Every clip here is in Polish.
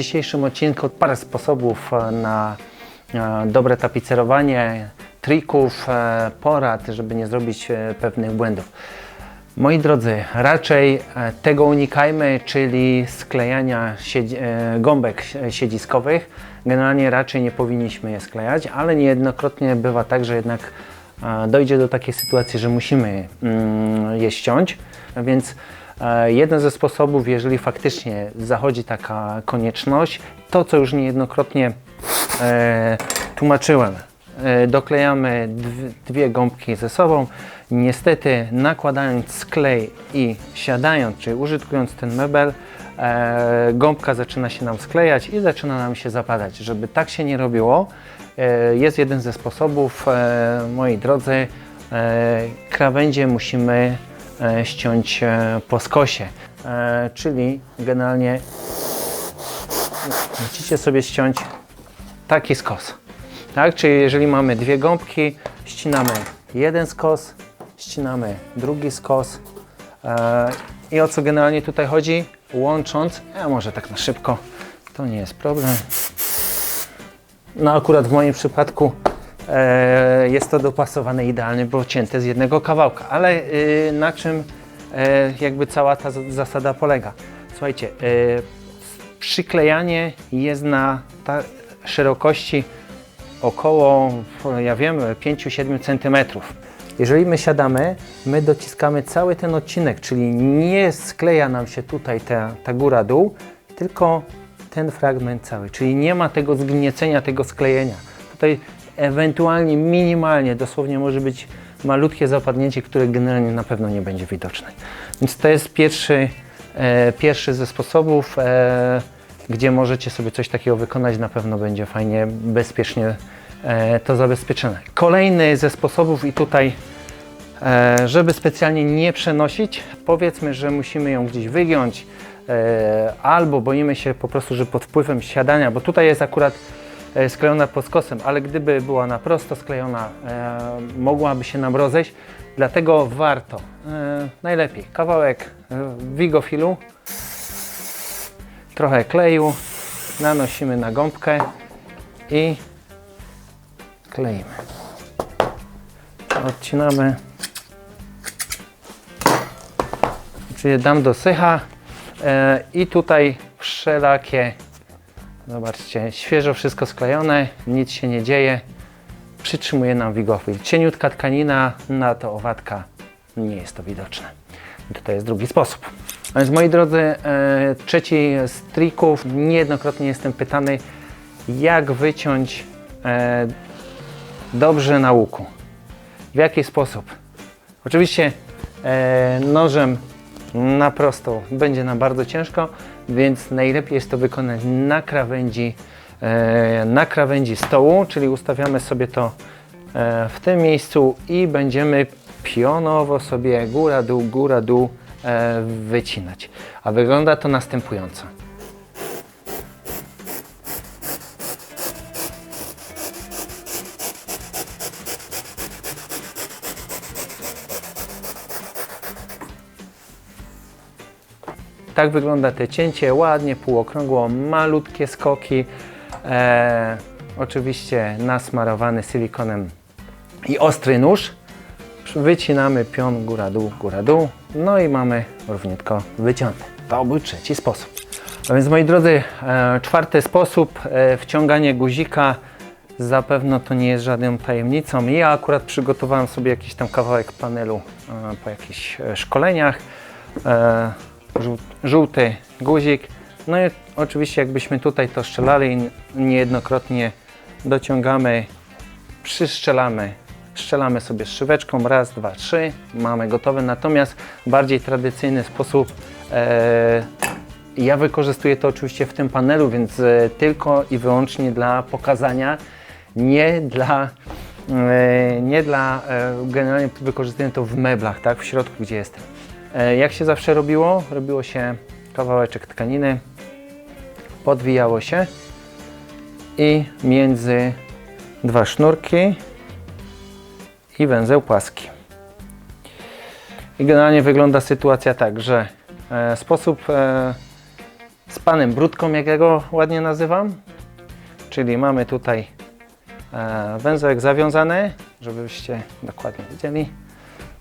dzisiejszym odcinku parę sposobów e, na e, dobre tapicerowanie, trików, e, porad, żeby nie zrobić pewnych błędów. Moi drodzy, raczej tego unikajmy, czyli sklejania siedzi- gąbek si- siedziskowych. Generalnie raczej nie powinniśmy je sklejać, ale niejednokrotnie bywa tak, że jednak dojdzie do takiej sytuacji, że musimy mm, je ściąć, więc jeden ze sposobów, jeżeli faktycznie zachodzi taka konieczność, to co już niejednokrotnie e, tłumaczyłem, E, doklejamy dw- dwie gąbki ze sobą. Niestety nakładając sklej i siadając, czyli użytkując ten mebel, e, gąbka zaczyna się nam sklejać i zaczyna nam się zapadać. Żeby tak się nie robiło, e, jest jeden ze sposobów, e, moi drodzy, e, krawędzie musimy e, ściąć e, po skosie, e, czyli generalnie musicie sobie ściąć taki skos. Tak? Czyli jeżeli mamy dwie gąbki, ścinamy jeden skos, ścinamy drugi skos. E, I o co generalnie tutaj chodzi? Łącząc, a może tak na szybko, to nie jest problem. No akurat w moim przypadku e, jest to dopasowane idealnie, bo cięte z jednego kawałka. Ale y, na czym e, jakby cała ta zasada polega? Słuchajcie, e, przyklejanie jest na szerokości około, ja wiem, 5-7 cm. Jeżeli my siadamy, my dociskamy cały ten odcinek, czyli nie skleja nam się tutaj ta, ta góra dół, tylko ten fragment cały, czyli nie ma tego zgniecenia, tego sklejenia. Tutaj ewentualnie minimalnie, dosłownie może być malutkie zapadnięcie, które generalnie na pewno nie będzie widoczne. Więc to jest pierwszy, e, pierwszy ze sposobów, e, gdzie możecie sobie coś takiego wykonać, na pewno będzie fajnie, bezpiecznie e, to zabezpieczone. Kolejny ze sposobów i tutaj E, żeby specjalnie nie przenosić, powiedzmy, że musimy ją gdzieś wygiąć, e, albo boimy się po prostu, że pod wpływem siadania, bo tutaj jest akurat sklejona pod skosem, ale gdyby była na prosto sklejona, e, mogłaby się nam rozejść, dlatego warto e, najlepiej kawałek e, wigofilu, trochę kleju, nanosimy na gąbkę i kleimy. Odcinamy. Czyli dam do sycha e, i tutaj wszelakie, zobaczcie, świeżo wszystko sklejone, nic się nie dzieje, przytrzymuje nam wigofil. Cieniutka tkanina, na to owadka nie jest to widoczne. Tutaj jest drugi sposób. A więc moi drodzy, e, trzeci z trików, niejednokrotnie jestem pytany, jak wyciąć e, dobrze na łuku. W jaki sposób? Oczywiście e, nożem na prosto będzie nam bardzo ciężko, więc najlepiej jest to wykonać na krawędzi, e, na krawędzi stołu, czyli ustawiamy sobie to e, w tym miejscu i będziemy pionowo sobie góra, dół, góra, dół e, wycinać. A wygląda to następująco. Tak wygląda te cięcie, ładnie, półokrągło, malutkie skoki. E, oczywiście nasmarowany silikonem i ostry nóż. Wycinamy pion góra-dół, góra-dół. No i mamy równiutko wycięte. To był trzeci sposób. A więc moi drodzy, e, czwarty sposób, e, wciąganie guzika. Zapewne to nie jest żadną tajemnicą. Ja akurat przygotowałem sobie jakiś tam kawałek panelu e, po jakichś e, szkoleniach. E, żółty guzik. No i oczywiście jakbyśmy tutaj to strzelali, niejednokrotnie dociągamy, przyszczelamy, strzelamy sobie strzyweczką, raz, dwa, trzy, mamy gotowe. Natomiast bardziej tradycyjny sposób, e, ja wykorzystuję to oczywiście w tym panelu, więc e, tylko i wyłącznie dla pokazania, nie dla, e, nie dla, e, generalnie wykorzystuję to w meblach, tak, w środku, gdzie jestem. E, Jak się zawsze robiło? Robiło się kawałeczek tkaniny, podwijało się i między dwa sznurki i węzeł płaski. I generalnie wygląda sytuacja tak, że e, sposób e, z panem Brudką, jak ja go ładnie nazywam. Czyli mamy tutaj węzełek zawiązany, żebyście dokładnie widzieli.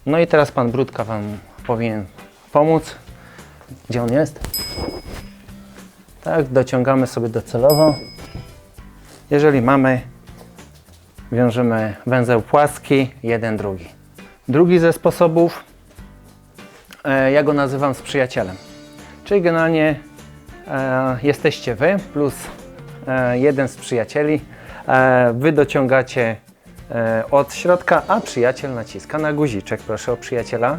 No i teraz pan Brudka Wam powinien pomóc. Gdzie on jest? Tak, dociągamy sobie docelowo. Jeżeli mamy, wiążemy węzeł płaski, jeden, drugi. Drugi ze sposobów, e, ja go nazywam z przyjacielem. Czyli generalnie e, jesteście Wy plus e, jeden z przyjacieli. Wy dociągacie od środka, a przyjaciel naciska na guziczek. Proszę o przyjaciela.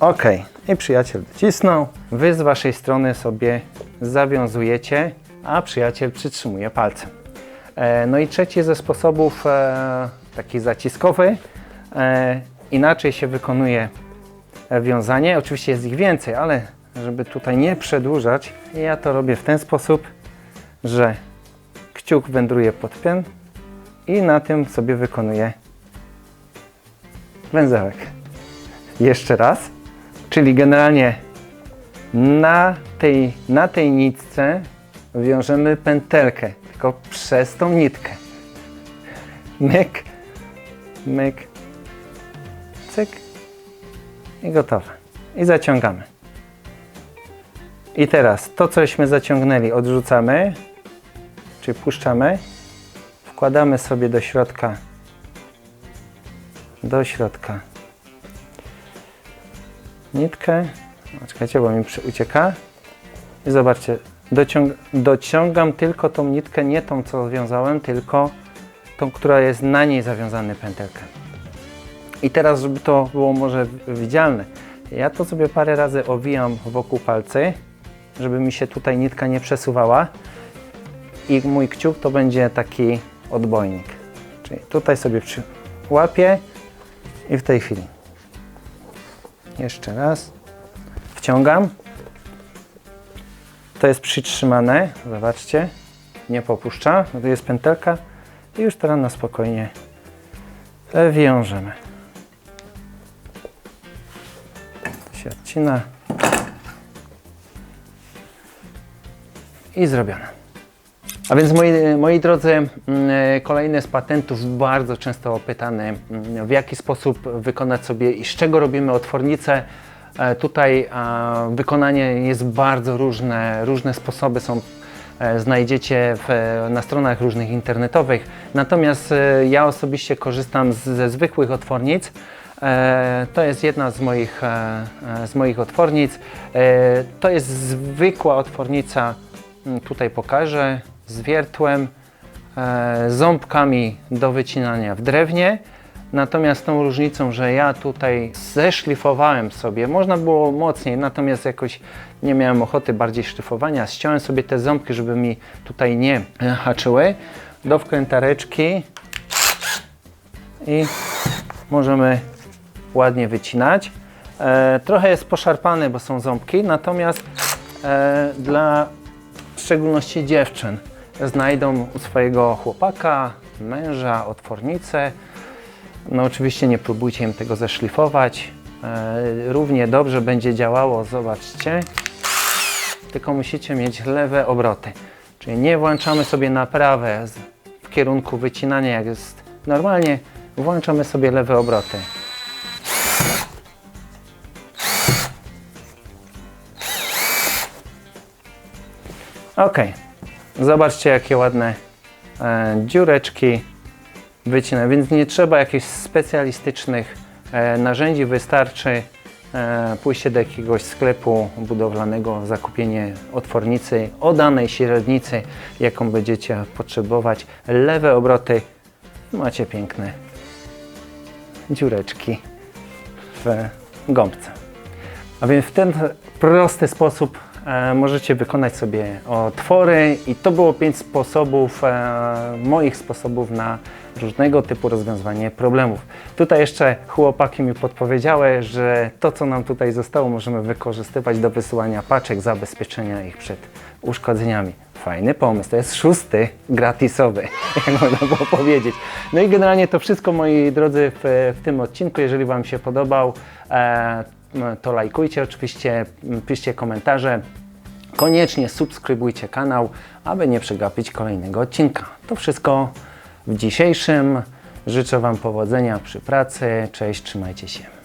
Ok, i przyjaciel docisnął. Wy z Waszej strony sobie zawiązujecie, a przyjaciel przytrzymuje palcem. E, no i trzeci ze sposobów, e, taki zaciskowy, e, inaczej się wykonuje wiązanie. Oczywiście jest ich więcej, ale żeby tutaj nie przedłużać, ja to robię w ten sposób, że kciuk wędruje pod pian i na tym sobie wykonuję węzełek. Jeszcze raz, czyli generalnie na tej, na tej nitce wiążemy pętelkę, tylko przez tą nitkę. Myk, myk, cyk i gotowe. I zaciągamy. I teraz to, cośmy zaciągnęli, odrzucamy, czyli puszczamy, wkładamy sobie do środka, do środka nitkę. Czekajcie, bo mi ucieka. I zobaczcie, dociąg dociągam tylko tą nitkę, nie tą, co wiązałem, tylko tą, która jest na niej zawiązany pętelkę. I teraz, żeby to było może widzialne, ja to sobie parę razy owijam wokół palcy, żeby mi się tutaj nitka nie przesuwała. I mój kciuk to będzie taki odbojnik. Czyli tutaj sobie łapię i w tej chwili. Jeszcze raz. Wciągam. To jest przytrzymane. Zobaczcie. Nie popuszcza. No Tu jest pętelka. I już teraz na spokojnie wiążemy. To się odcina. I zrobione. A więc moi, moi drodzy, mm, kolejny z patentów bardzo często pytany, mm, w jaki sposób wykonać sobie i z czego robimy otwornicę. E, Tutaj wykonanie jest bardzo różne, różne sposoby są e, znajdziecie w, na stronach różnych internetowych. Natomiast e, ja osobiście korzystam z, ze zwykłych otwornic. To jest jedna z moich, z moich otwornic. To jest zwykła otwornica, mm, tutaj pokażę, z wiertłem, e, ząbkami do wycinania w drewnie. Natomiast tą różnicą, że ja tutaj zeszlifowałem sobie, można było mocniej, natomiast jakoś nie miałem ochoty bardziej szlifowania. Ściąłem sobie te ząbki, żeby mi tutaj nie haczyły do wkrętareczki i możemy ładnie wycinać. E, trochę jest poszarpany, bo są ząbki, natomiast e, dla w szczególności dziewczyn znajdą u swojego chłopaka, męża otwornicę. No oczywiście nie próbujcie im tego zeszlifować. E, równie dobrze będzie działało, zobaczcie. Tylko musicie mieć lewe obroty. Czyli nie włączamy sobie na prawe w kierunku wycinania jak jest normalnie. Włączamy sobie lewe obroty. Ok, zobaczcie jakie ładne e, dziureczki wycinane, więc nie trzeba jakichś specjalistycznych e, narzędzi, wystarczy e, pójście do jakiegoś sklepu budowlanego, zakupienie otwornicy o danej średnicy, jaką będziecie potrzebować, lewe obroty macie piękne dziureczki w gąbce. A więc w ten prosty sposób możecie wykonać sobie otwory i to było pięć sposobów, e, moich sposobów na różnego typu rozwiązywanie problemów. Tutaj jeszcze chłopaki mi podpowiedziały, że to co nam tutaj zostało możemy wykorzystywać do wysyłania paczek zabezpieczenia ich przed uszkodzeniami. Fajny pomysł, to jest szósty gratisowy, jak można było powiedzieć. No i generalnie to wszystko moi drodzy w, w tym odcinku. Jeżeli Wam się podobał, e, to lajkujcie oczywiście, piszcie komentarze. Koniecznie subskrybujcie kanał, aby nie przegapić kolejnego odcinka. To wszystko w dzisiejszym. Życzę Wam powodzenia przy pracy. Cześć, trzymajcie się.